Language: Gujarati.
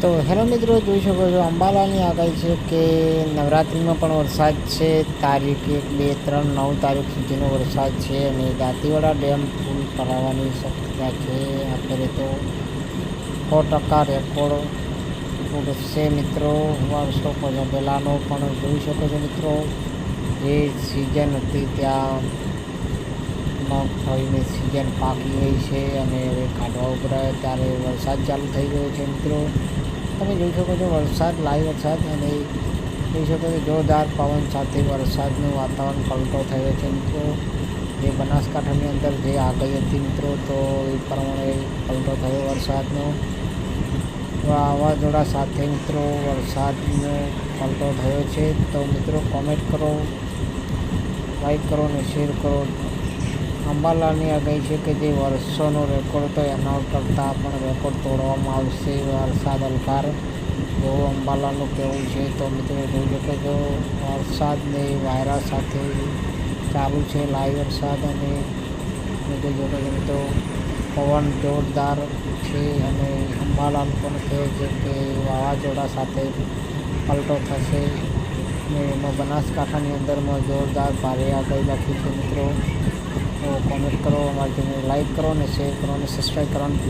તો હેલો મિત્રો, જોઈ શકો છો અંબાલાની આગાહી છે કે નવરાત્રિમાં પણ વરસાદ છે. તારીખ એક, બે, ત્રણ, નવ તારીખ સુધીનો વરસાદ છે અને દાંતીવાડા ડેમ ફૂલ ભરાવાની શક્યતા છે. અત્યારે તો સો ટકા રેકોર્ડ ઉડશે મિત્રો. વર્ષો પહેલાંનો પણ જોઈ શકો છો મિત્રો, જે સિઝન હતી ત્યાં મગફળીની સિઝન પાકી ગઈ છે અને હવે કાઢવા ઉપર ત્યારે વરસાદ ચાલુ થઈ ગયો છે મિત્રો. તમે જોઈ શકો છો વરસાદ લાઈવ વરસાદ અને જોઈ શકો છો જોરદાર પવન સાથે વરસાદનું વાતાવરણ પલટો થયો છે મિત્રો. જે બનાસકાંઠાની અંદર જે આગાહી હતી મિત્રો, તો એ પ્રમાણે પલટો થયો વરસાદનો. વાવાઝોડા સાથે મિત્રો વરસાદનો પલટો થયો છે. તો મિત્રો કોમેન્ટ કરો લાઈક કરો અને શેર કરો. અંબાલાલની આગાહી છે કે જે વર્ષોનો રેકોર્ડ હતો, એના કરતાં પણ રેકોર્ડ તોડવામાં આવશે વરસાદ અલકાર. એવું અંબાલાલનું કહેવું છે તો મિત્રો જોઈ કે જો વરસાદને વાયરા સાથે ચાલુ છે, લાઈવ વરસાદ અને જોઈ શકો છો મિત્રો. પવન જોરદાર છે અને અંબાલાલ પણ કહે છે કે વાવાઝોડા સાથે પલટો થશે ને એમાં બનાસકાંઠાની અંદરમાં જોરદાર ભારે આગાહી લખી છે મિત્રો. તો કોમેન્ટ કરો અમારી ચેનલ લાઈક કરો અને શેર કરો અને સબસ્ક્રાઈબ કરવાનું